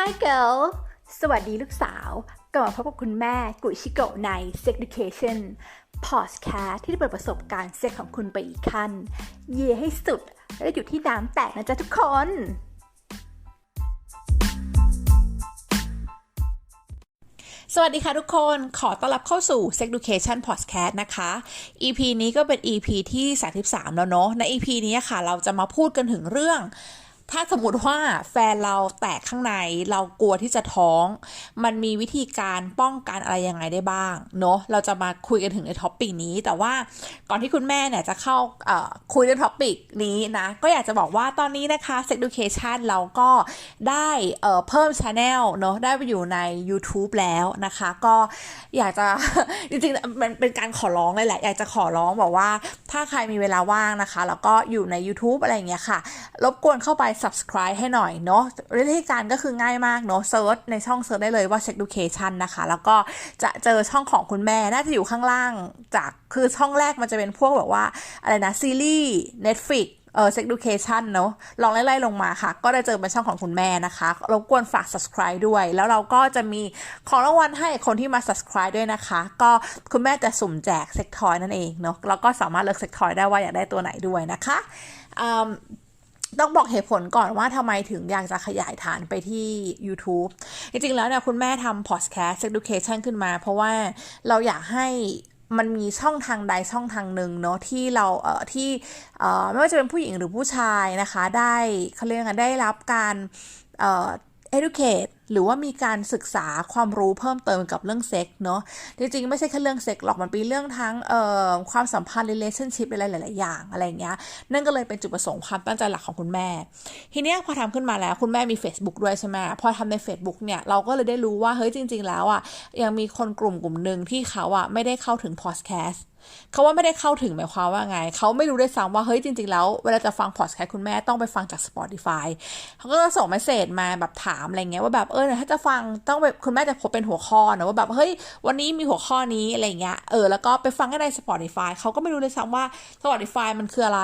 Hi girl สวัสดีลูกสาวกลับมาพบกับคุณแม่กุยชิโกะใน Sex Education Podcast ที่จะเปิดประสบการณ์เซ็กของคุณไปอีกขั้น เย่ให้สุด และอยู่ที่น้ำแตกนะจ๊ะทุกคน สวัสดีค่ะทุกคนขอต้อนรับเข้าสู่ Sex Education Podcast นะคะ EP นี้ก็เป็น EP ที่ 33 แล้วเนาะใน EP นี้ค่ะ เราจะมาพูดกันถึงเรื่อง ถ้าสมมติว่าแฟนเราแตกข้างในเรากลัวที่จะท้อง มันมีวิธีการป้องกันอะไรยังไงได้บ้างเนาะเราจะมาคุยกันถึงในท็อปปิกนี้ แต่ว่าก่อนที่คุณแม่เนี่ยจะเข้าคุยในท็อปปิกนี้นะก็อยากจะบอกว่าตอนนี้นะคะ Sex Education เราก็ได้เพิ่มช anel เนาะได้ไปอยู่ใน YouTube แล้วนะคะ ก็อยากจะจริงๆมันเป็นการขอร้องเลยแหละ อยากจะขอร้องบอกว่าถ้าใครมีเวลาว่างนะคะ แล้วก็อยู่ใน YouTube อะไรอย่างเงี้ยค่ะ รบกวนเข้าไป subscribe ให้หน่อยเนาะวิธีการก็คือง่ายมากเนาะเซิร์ชในช่องเซิร์ชได้เลยว่า Sex Education นะคะ แล้วก็จะเจอช่องของคุณแม่น่าจะอยู่ข้างล่างจากคือช่องแรกมันจะเป็นพวกแบบว่าอะไรนะซีรีส์ Netflix เออ Sex Education เนาะลองไล่ๆลงมาค่ะ ก็ได้เจอเป็นช่องของคุณแม่นะคะรบกวนฝาก subscribe ด้วย แล้วเราก็จะมีของรางวัลให้คนที่มา subscribe ด้วยนะคะ ก็คุณแม่จะสุ่มแจกเซ็กทอยนั่นเองเนาะแล้วก็สามารถเลือกเซ็กทอยได้ว่าอยากได้ตัวไหนด้วยนะคะอืม ต้องบอกเหตุผลก่อนว่าทำไมถึงอยากจะขยายฐานไปที่ YouTube จริงๆ แล้วเนี่ยคุณแม่ทำ podcast education ขึ้นมา เพราะว่าเราอยากให้มันมีช่องทางใดช่องทางหนึ่งเนาะที่เราเอ่อที่เอ่อไม่ว่าจะเป็นผู้หญิงหรือผู้ชายนะคะ ได้เขาเรียกว่าได้รับการเอ่อ educate หรือว่ามีการศึกษาความรู้เพิ่มเติมกับเรื่องเซ็กเนาะจริงๆ ไม่ใช่แค่เรื่องเซ็กหรอกมันเป็นเรื่องทั้งเอ่อความสัมพันธ์ relationship อะไรหลายๆอย่างอะไรเงี้ยนั่นก็เลยเป็นจุดประสงค์ความตั้งใจหลักของคุณแม่ ทีเนี้ยพอทำขึ้นมาแล้วคุณแม่มี Facebook ด้วยใช่ไหมพอทำใน Facebook เนี่ยเราก็เลยได้รู้ว่าเฮ้ยจริง ๆ แล้วอะยังมีคนกลุ่มกลุ่มหนึ่งที่เขาอะไม่ได้เข้าถึง podcast เขาว่าไม่ได้เข้าถึงหมายความว่าไง เขาไม่รู้ด้วยซ้ำว่า เฮ้ยจริง ๆ แล้ว เวลาจะฟังพอดแคสต์คุณแม่ต้องไปฟังจาก Spotify เขาก็ส่งเมสเซจมาแบบถามอะไรเงี้ยว่าแบบเออถ้าจะฟังต้องแบบคุณแม่จะพบเป็นหัวข้อนะว่าแบบเฮ้ยวันนี้มีหัวข้อนี้อะไรเงี้ยเออแล้วก็ไปฟังได้ใน Spotify เขาก็ไม่รู้ด้วยซ้ำว่า Spotify มันคืออะไร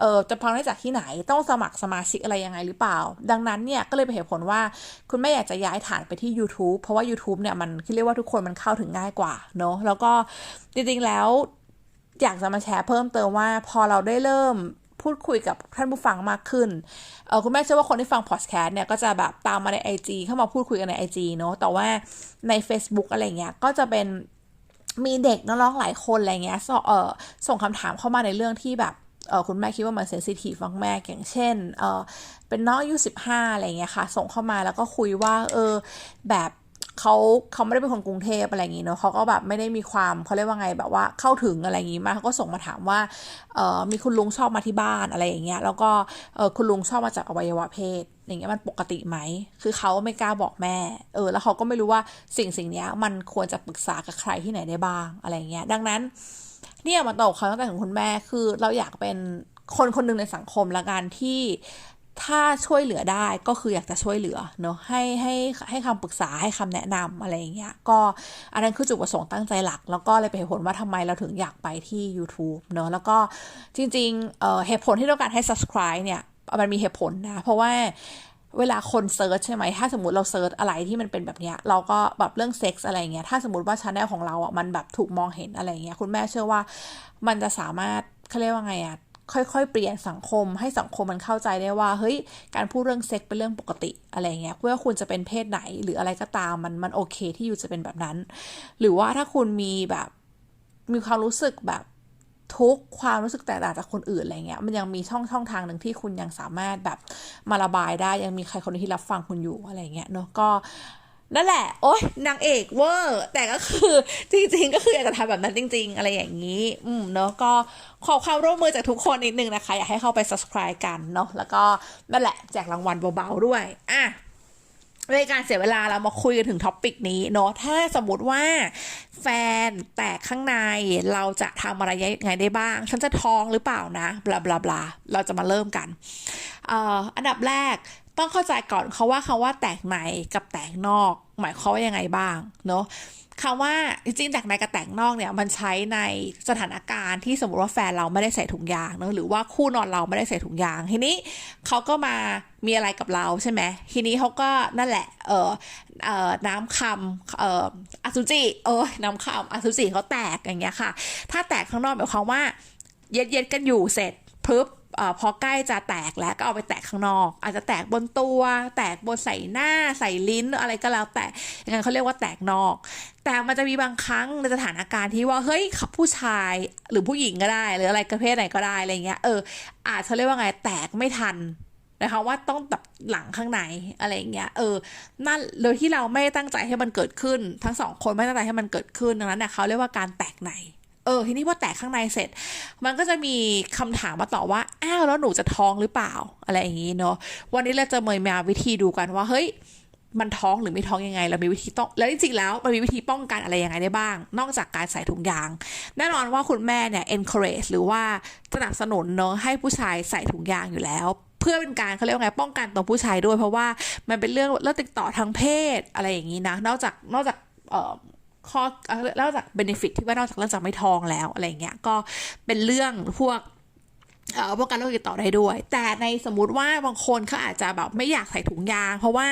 เออจะฟังได้จากที่ไหนต้องสมัครสมาชิกอะไรยังไงหรือเปล่า ดังนั้นเนี่ยก็เลยเป็นเหตุผลว่าคุณแม่อยากจะย้ายฐานไปที่ YouTube เพราะว่า YouTube เนี่ยมันคิดเรียกว่าทุกคนมันเข้าถึงง่ายกว่าเนาะแล้วก็จริงๆแล้วอยากจะมาแชร์เพิ่มเติมว่าพอเราได้เริ่ม พูดคุยกับท่านผู้ฟังมากขึ้นเออคุณแม่เชื่อว่าคนที่ฟังพอดแคสต์เนี่ยก็จะแบบตามมาใน IG เข้ามาพูดคุยกันใน IG เนาะแต่ว่าใน Facebook อะไรเงี้ยก็จะเป็นมีเด็กน้องๆหลายคนอะไรเงี้ยสเออส่งคำถามเข้ามาในเรื่องที่แบบเออคุณแม่คิดว่ามันเซนซิทีฟมากๆอย่างเช่นเออเป็นน้องอายุสิบห้าอะไรเงี้ยค่ะ ส่งเข้ามาแล้วก็คุยว่า เออ แบบ เขาเขาไม่ได้เป็นคนกรุงเทพอะไรอย่างงี้เนาะเขาก็แบบไม่ได้มีความเขาเรียกว่าไงแบบว่าเข้าถึงอะไรอย่างงี้มากเขาก็ส่งมาถามว่าเออมีคุณลุงชอบมาที่บ้านอะไรอย่างเงี้ยแล้วก็เออคุณลุงชอบมาจากอวัยวะเพศอย่างเงี้ยมันปกติไหม คือเขาไม่กล้าบอกแม่ เออ แล้วเขาก็ไม่รู้ว่าสิ่งสิ่งนี้มันควรจะปรึกษากับใครที่ไหนได้บ้างอะไรเงี้ย ดังนั้นเนี่ยมาตอบเขาตั้งแต่ของคุณแม่ คือเราอยากเป็นคนคนหนึ่งในสังคมละกันที่ ถ้าช่วยเหลือได้ก็คืออยากจะช่วยเหลือเนาะให้ให้ให้คำปรึกษาให้คำแนะนำอะไรอย่างเงี้ยก็อันนั้นคือจุดประสงค์ตั้งใจหลัก แล้วก็เลยเป็นเหตุผลว่าทำไมเราถึงอยากไปที่ YouTube เนาะแล้วก็จริงๆเเหตุผลที่ต้องการให้ subscribe เนี่ยมันมีเหตุผลนะ เพราะว่าเวลาคนเซิร์ชใช่ไหม ถ้าสมมติเราเซิร์ชอะไรที่มันเป็นแบบเนี้ย เราก็แบบเรื่องเซ็กส์อะไรเงี้ย ถ้าสมมติว่าชาแนลของเราอะ มันแบบถูกมองเห็นอะไรเงี้ย คุณแม่เชื่อว่ามันจะสามารถเขาเรียกว่าไงอะ ค่อยๆ เปลี่ยนสังคม ให้สังคมมันเข้าใจได้ว่าเฮ้ยการพูดเรื่องเซ็กเป็นเรื่องปกติอะไรเงี้ยไม่ว่าคุณจะเป็นเพศไหนหรืออะไรก็ตามมันมันโอเคที่อยู่จะเป็นแบบนั้น หรือว่าถ้าคุณมีแบบมีความรู้สึกแบบทุกความรู้สึกแตกต่างจากคนอื่นอะไรเงี้ยมันยังมีช่องช่องทางหนึ่งที่คุณยังสามารถแบบมาระบายได้ยังมีใครคนที่รับฟังคุณอยู่อะไรเงี้ยเนาะก็ นั่นแหละ โอ๊ยนางเอกเวอร์แต่ก็คือจริง ๆ ก็คืออยากจะทำแบบนั้นจริง ๆ อะไรอย่างนี้ อืมเนาะก็ขอความร่วมมือจากทุกคนนิดนึงนะคะ อยากให้เข้าไป subscribe กันเนาะแล้วก็นั่นแหละแจกรางวัลเบาๆด้วยอะในการเสียเวลาเรามาคุยกันถึงท็อปิกนี้เนาะถ้าสมมติว่าแฟนแตกข้างในเราจะทำอะไรยังไงได้บ้าง ฉันจะท้องหรือเปล่านะบลาบลาบลาเราจะมาเริ่มกันอออันดับแรก ต้องเข้าใจก่อนเขาว่าคาว่าแตกในกับแตกนอก หมายความว่ายังไงบ้างเนาะคำว่าจริงๆแตกในกับแตกนอกเนี่ยมันใช้ในสถานการณ์ที่สมมติว่าแฟนเราไม่ได้ใส่ถุงยางเนอะหรือว่าคู่นอนเราไม่ได้ใส่ถุงยาง ทีนี้เขาก็มามีอะไรกับเราใช่ไหมทีนี้เขาก็นั่นแหละ เออเออน้ำคำเอออสุจิเออน้ำคำอสุจิเขาแตกอย่างเงี้ยค่ะ ถ้าแตกข้างนอกหมายความว่า เย็ดเย็ดๆกันอยู่เสร็จปึ๊บ อพอใกล้จะแตกแล้วก็เอาไปแตกข้างนอก อาจจะแตกบนตัว แตกบนใส่หน้าใส่ลิ้นอะไรก็แล้วแต่อย่างนั้นเขาเรียกว่าแตกนอก แต่มันจะมีบางครั้งในสถานการณ์ที่ว่าเฮ้ยขับผู้ชายหรือผู้หญิงก็ได้ หรืออะไรประเภทไหนก็ได้อะไรเงี้ยเอออาจจะเรียกว่าไงแตกไม่ทันนะคะว่าต้องแบบหลังข้างในอะไรอย่างเงี้ยเออนั่นโดยที่เราไม่ตั้งใจให้มันเกิดขึ้น ทั้งสองคนไม่ตั้งใจให้มันเกิดขึ้นดังนั้นเนี่ยเขาเรียกว่าการแตกใน ออทีนี้พอแตกข้างในเสร็จ มันก็จะมีคำถามมาต่อว่าอ้าวแล้วหนูจะท้องหรือเปล่าอะไรอย่างนี้เนาะวันนี้เราจะมามาวิธีดูกันว่าเฮ้ยมันท้องหรือไม่ท้องยังไง เรามีวิธีต้องแล้วจริงๆแล้วมันมีวิธีป้องกันอะไรยังไงได้บ้าง นอกจากการใส่ถุงยาง แน่นอนว่าคุณแม่เนี่ย encourage หรือว่าสนับสนุนเนาะให้ผู้ชายใส่ถุงยางอยู่แล้วเพื่อเป็นการเขาเรียกว่าไงป้องกันตัวผู้ชายด้วย เพราะว่ามันเป็นเรื่องเรื่องติดต่อทางเพศอะไรอย่างนี้นะ นอกจากนอกจากเอ่อ ข้อแล้วจากเบนฟิตที่ว่านอกจากเรื่องจากไม่ทองแล้วอะไรเงี้ยก็เป็นเรื่องพวก ป้องกันโรคติดต่อได้ด้วย แต่ในสมมติว่าบางคนเขาอาจจะแบบไม่อยากใส่ถุงยาง เพราะว่า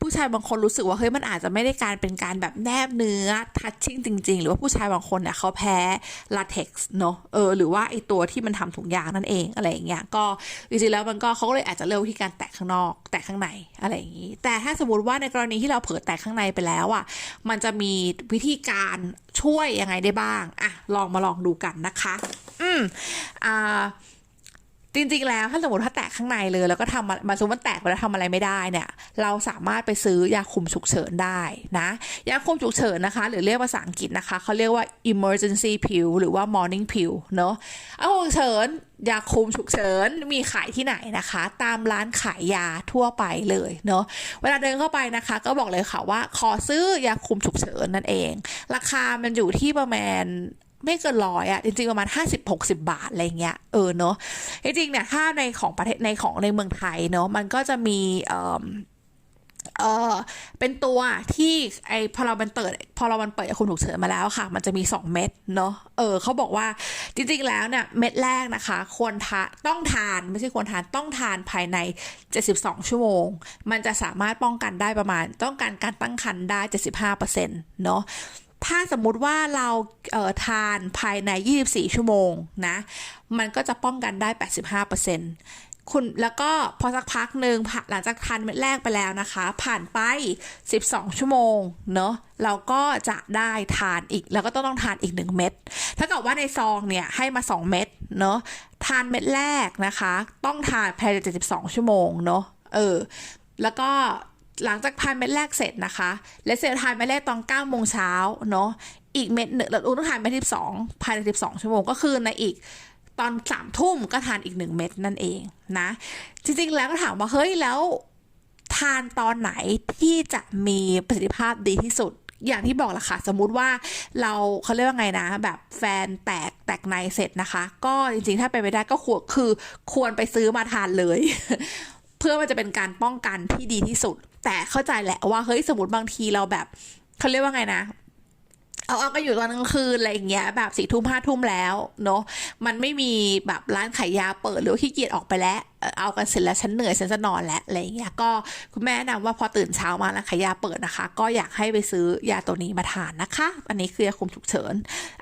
ผู้ชายบางคนรู้สึกว่าเฮ้ยมันอาจจะไม่ได้การเป็นการแบบแนบเนื้อทัชชิ่งจริง ๆ หรือว่าผู้ชายบางคนเนี่ยเขาแพ้ลาเท็กซ์เนาะเออหรือว่าไอตัวที่มันทำถุงยางนั่นเองอะไรอย่างเงี้ยก็จริงๆแล้วมันก็เขาก็เลยอาจจะเลือกวิธีการแตะข้างนอก แตะข้างในอะไรอย่างงี้ แต่ถ้าสมมติว่าในกรณีที่เราเผลอแตะข้างในไปแล้วอะมันจะมีวิธีการช่วยยังไงได้บ้างอะลองมาลองดูกันนะคะ อืมอ่า จริงๆ แล้วถ้าสมมติถ้าแตกข้างในเลยแล้วก็ทำมาสมมติว่าแตกไปแล้วทำอะไรไม่ได้เนี่ย เราสามารถไปซื้อยาคุมฉุกเฉินได้นะยาคุมฉุกเฉินนะคะ หรือเรียกภาษาอังกฤษนะคะเขาเรียกว่า emergency pill หรือว่า morning pill เนอะเอาฉุกเฉินยาคุมฉุกเฉินมีขายที่ไหนนะคะ ตามร้านขายยาทั่วไปเลยเนอะเวลาเดินเข้าไปนะคะ ก็บอกเลยค่ะว่าขอซื้อยาคุมฉุกเฉินนั่นเอง ราคามันอยู่ที่ประมาณ ไม่เกินร้อยอะจริงๆประมาณ 50-60 บาทอะไรเงี้ยเออเนาะจริงๆเนี่ยถ้าในของประเทศในของในเมืองไทยเนาะมันก็จะมีเอ่อเออเป็นตัวที่ไอพอเรามันเปิดพอเรามันเปิดคุณถูกเฉินมาแล้วค่ะ มันจะมี 2 เม็ดเนาะเออเขาบอกว่าจริงๆแล้วเนี่ยเม็ดแรกนะคะ ควรทานต้องทานไม่ใช่ควรทานต้องทานภายใน 72 ชั่วโมง มันจะสามารถป้องกันได้ประมาณ ต้องการการตั้งครรภ์ได้ 75%เนาะ ถ้าสมมุติว่าเราเทานภายใน 24 ชั่วโมงนะ มันก็จะป้องกันได้ 85%คุณแล้วก็พอสักพักหนึ่งหลังจากทานเม็ดแรกไปแล้วนะคะ ผ่านไป 12 ชั่วโมงเนาะเราก็จะได้ทานอีก แล้วก็ต้องต้องทานอีก 1 เม็ดถ้าเกิดว่าในซองเนี่ยให้มา 2 เม็ดเนาะทานเม็ดแรกนะคะ ต้องทานภายใน 72 ชั่วโมงเนาะเออแล้วก็ หลังจากทานเม็ดแรกเสร็จนะคะ และเสร็จทานเม็ดแรกตอน9โมงเช้าเนาะ อีกเม็ดหนึ่งเราต้องทานเม็ดที่สองภายใน 12 ชั่วโมงก็คือในอีกตอนสามทุ่มก็ทานอีกหนึ่งเม็ดนั่นเองนะ จริงๆแล้วก็ถามว่าเฮ้ยแล้วทานตอนไหนที่จะมีประสิทธิภาพดีที่สุด อย่างที่บอกละค่ะ สมมุติว่าเราเขาเรียกว่าไงนะ แบบแฟนแตกแตกในเสร็จนะคะ ก็จริงๆถ้าไปนไม่ได้ก็ควรคือควรไปซื้อมาทานเลย พื่อมันจะเป็นการป้องกันที่ดีที่สุด แต่เข้าใจแหละว่าเฮ้ยสมมติบางทีเราแบบเขาเรียกว่าไงนะเอาเอาก็อยู่ตอนกลางคืนอะไรอย่างเงี้ยแบบสี่ทุ่มห้าทุ่มแล้วเนาะมันไม่มีแบบร้านขายยาเปิดหรือว่าขี้เกียจออกไปแล้ว เอากันเสร็จแล้วฉันเหนื่อยฉันจะนอนแล้วอะไรอย่างเงี้ยก็คุณแม่แนะนำว่าพอตื่นเช้ามาร้านขายยาเปิดนะคะ ก็อยากให้ไปซื้อยาตัวนี้มาทานนะคะ อันนี้คือยาคุมฉุกเฉิน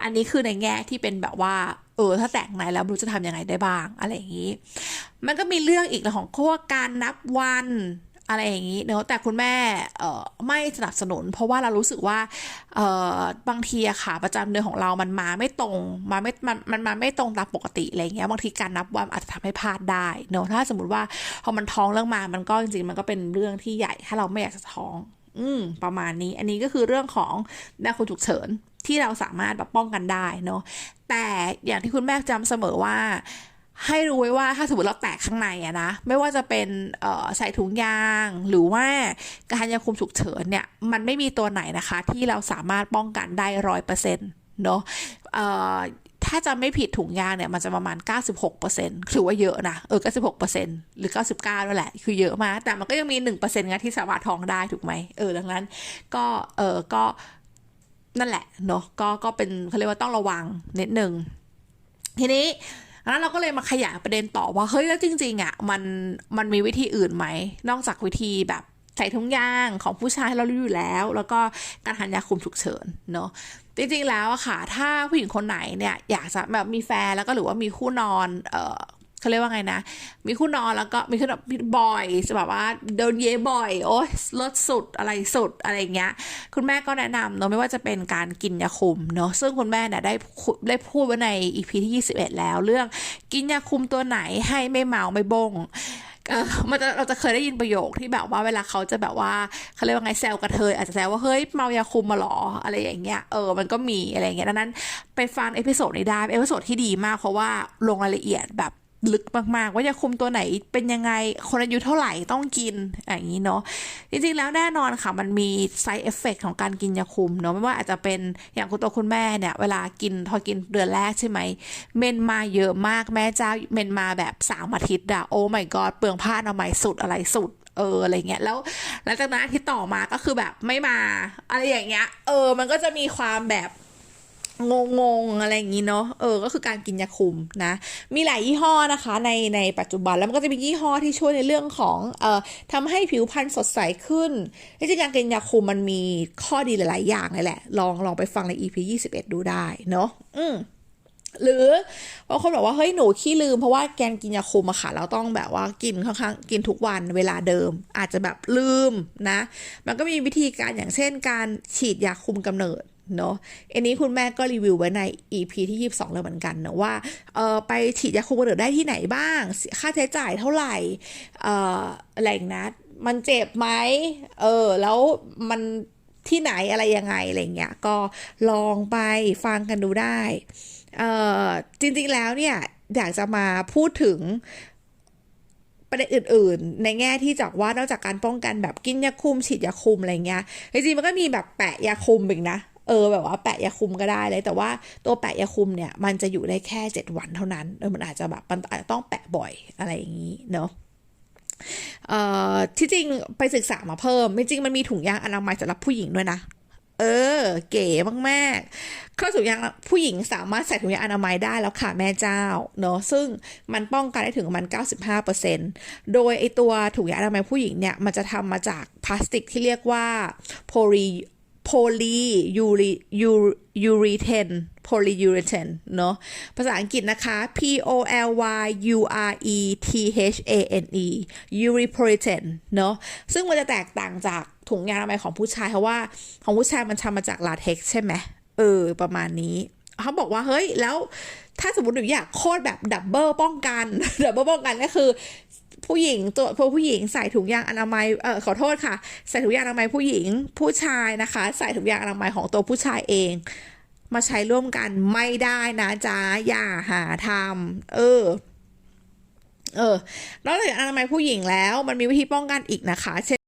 อันนี้คือในแง่ที่เป็นแบบว่า ออถ้าแตกในแล้วรู้จะทำยังไงได้บ้าง อะไรอย่างงี้ มันก็มีเรื่องอีกเรื่องของพวการนับวันอะไรอย่างนี้เนอะแต่คุณแม่เอ่อไม่สนับสนุน เพราะว่าเรารู้สึกว่าเอ่อบางทีอะค่ะประจำเดือนของเรามันมาไม่ตรงมาไม่มันมันมาไม่ตรงตามปกติอะไรเงี้ยบางทีการนับวันอาจจะทำให้พลาดได้เนอะถ้าสมมติว่าพอมันท้องเรื่องมามันก็จริงๆมันก็เป็นเรื่องที่ใหญ่ถ้าเราไม่อยากจะท้อง อืมประมาณนี้ อันนี้ก็คือเรื่องของแม่คุณฉุกเฉิน ที่เราสามารถแบบป้องกันได้เนาะแต่อย่างที่คุณแม่จำเสมอว่า ให้รู้ไว้ว่าถ้าสมมติเราแตกข้างในอะนะไม่ว่าจะเป็นใส่ถุงยาง หรือว่าการยาคุมฉุกเฉินเนี่ยมันไม่มีตัวไหนนะคะ ที่เราสามารถป้องกันได้ร้อยเปอร์เซ็นต์เนาะถ้าจะไม่ผิดถุงยางเนี่ยมันจะประมาณ 96%ถือว่าเยอะนะ เออ 96%หรือ 99นั่นแหละ คือเยอะมาก แต่มันก็ยังมี 1%นะที่สามารถท้องได้ถูกไหม เออ ดังนั้น ก็ เออก็ นั่นแหละเนาะก็ก็เป็นเขาเรียกว่าต้องระวังนิดนึงทีนี้แล้วเราก็เลยมาขยายประเด็นต่อว่าเฮ้ยแล้วจริงๆอะมันมันมีวิธีอื่นไหม นอกจากวิธีแบบใส่ถุงยางของผู้ชายเรารู้อยู่แล้ว แล้วก็การทานยาคุมฉุกเฉินเนาะจริงๆแล้วอะค่ะ ถ้าผู้หญิงคนไหนเนี่ยอยากจะแบบมีแฟนแล้วก็หรือว่ามีคู่นอนเออ เขาเรียกว่าไงนะ มีคู่นอนแล้วก็มีคู่นอนบ่อยจะแบบว่าโดนเยบ่อย โอ้ยลดสุดอะไรสุดอะไรอย่างเงี้ย คุณแม่ก็แนะนำเนาะไม่ว่าจะเป็นการกินยาคุมเนาะซึ่งคุณแม่เนี่ยได้ได้พูดไว้ใน EP ที่ 21 แล้ว เรื่องกินยาคุมตัวไหนให้ไม่เมาไม่บงเออมันจะเราจะเคยได้ยินประโยคที่แบบว่าเวลาเขาจะแบบว่าเขาเรียกว่าไงแซวกระเทยอาจจะแซวว่าเฮ้ยเมายาคุมมาหรออะไรอย่างเงี้ยเออมันก็มีอะไรอย่างเงี้ยดังนั้นไปฟังเอพิโซดนี้ได้เอพิโซดที่ดีมากเพราะว่าลงรายละเอียดแบบ ลึกมากๆ ว่ายาคุมตัวไหนเป็นยังไง คนอายุเท่าไหร่ต้องกินอย่างนี้เนาะจริงๆแล้วแน่นอนค่ะ มันมี side effect ของการกินยาคุมเนาะไม่ว่าอาจจะเป็นอย่างคุณตัวคุณแม่เนี่ย เวลากินพอกินเดือนแรกใช่ไหมเมนมาเยอะมากแม่เจ้าเมนมาแบบสามอาทิตย์อะโอ้ my god เปลืองผ้าเอามัยสุดอะไรสุดเอออะไรเงี้ยแล้วหลังจากนั้นที่ต่อมาก็คือแบบไม่มา อะไรอย่างเงี้ย เออ มันก็จะมีความแบบ งงงๆอะไรอย่างนี้เนาะ เออ ก็คือการกินยาคุมนะ มีหลายยี่ห้อนะคะในในปัจจุบัน แล้วมันก็จะมียี่ห้อที่ช่วยในเรื่องของ เอ่อทำให้ผิวพรรณสดใสขึ้นจริงการกินยาคุมมันมีข้อดีหลาย ๆ อย่างเลยแหละ ลองลองไปฟังใน EP 21 ดูได้เนาะ อืมหรือบางคนบอกว่าเฮ้ยหนูขี้ลืมเพราะว่าแกนกินยาคุมอะค่ะ เราต้องแบบว่ากินค่อนข้างกินทุกวันเวลาเดิม อาจจะแบบลืมนะ มันก็มีวิธีการอย่างเช่นการฉีดยาคุมกำเนิด เนาะอันนี้คุณแม่ก็รีวิวไว้ใน EP ที่ 22เลยเหมือนกันนะว่าเออไปฉีดยาคุมกำเนิดได้ที่ไหนบ้าง ค่าใช้จ่ายเท่าไหร่เอ่ออะไรอย่างนะมันเจ็บไหมเออ แล้วมันที่ไหนอะไรยังไงอะไรเงี้ย ก็ลองไปฟังกันดูได้เออจริงๆแล้วเนี่ยอยากจะมาพูดถึงประเด็นอื่น ๆ ในแง่ที่จากว่านอกจากการป้องกันแบบกินยาคุมฉีดยาคุมอะไรเงี้ยจริงๆมันก็มีแบบแปะยาคุมอีกนะ เออแบบว่าแปะยาคุมก็ได้เลย แต่ว่าตัวแปะยาคุมเนี่ย มันจะอยู่ได้แค่เจ็ดวันเท่านั้นเออมันอาจจะแบบมันอาจจะต้องแปะบ่อยอะไรอย่างนี้เนาะเอ่อที่จริงไปศึกษามาเพิ่ม จริงมันมีถุงยางอนามัยสำหรับผู้หญิงด้วยนะ เออ เก๋มากๆเครื่องถุงยางผู้หญิงสามารถใส่ถุงยางอนามัยได้แล้วค่ะแม่เจ้าเนาะซึ่งมันป้องกันได้ถึงประมัน95%โดยไอตัวถุงยางอนามัยผู้หญิงเนี่ย มันจะทำมาจากพลาสติกที่เรียกว่าโพลี โพลียูริยูยูรีเทนโพลียูรีเทนเนาะภาษาอังกฤษนะคะ P O L Y U R E T H A N E u r i p o l y t e n เนาะซึ่งมันจะแตกต่างจากถุงยางอนามัยของผู้ชายเพราะว่าของผู้ชายมันทำมาจากลาเท็กซ์ใช่ไหมเออ ประมาณนี้เขาบอกว่าเฮ้ยแล้วถ้าสมมติหนูอยากโคตรแบบดับเบิลป้องกันดับเบิลป้องกันก็คือ ผู้หญิงตัวพวกผู้หญิงใส่ถุงยางอนามัยเออขอโทษค่ะ ใส่ถุงยางอนามัยผู้หญิงผู้ชายนะคะ ใส่ถุงยางอนามัยของตัวผู้ชายเอง มาใช้ร่วมกันไม่ได้นะจ๊ะอย่าหาทำเออเออนอกจากอนามัยผู้หญิงแล้วมันมีวิธีป้องกันอีกนะคะเช่น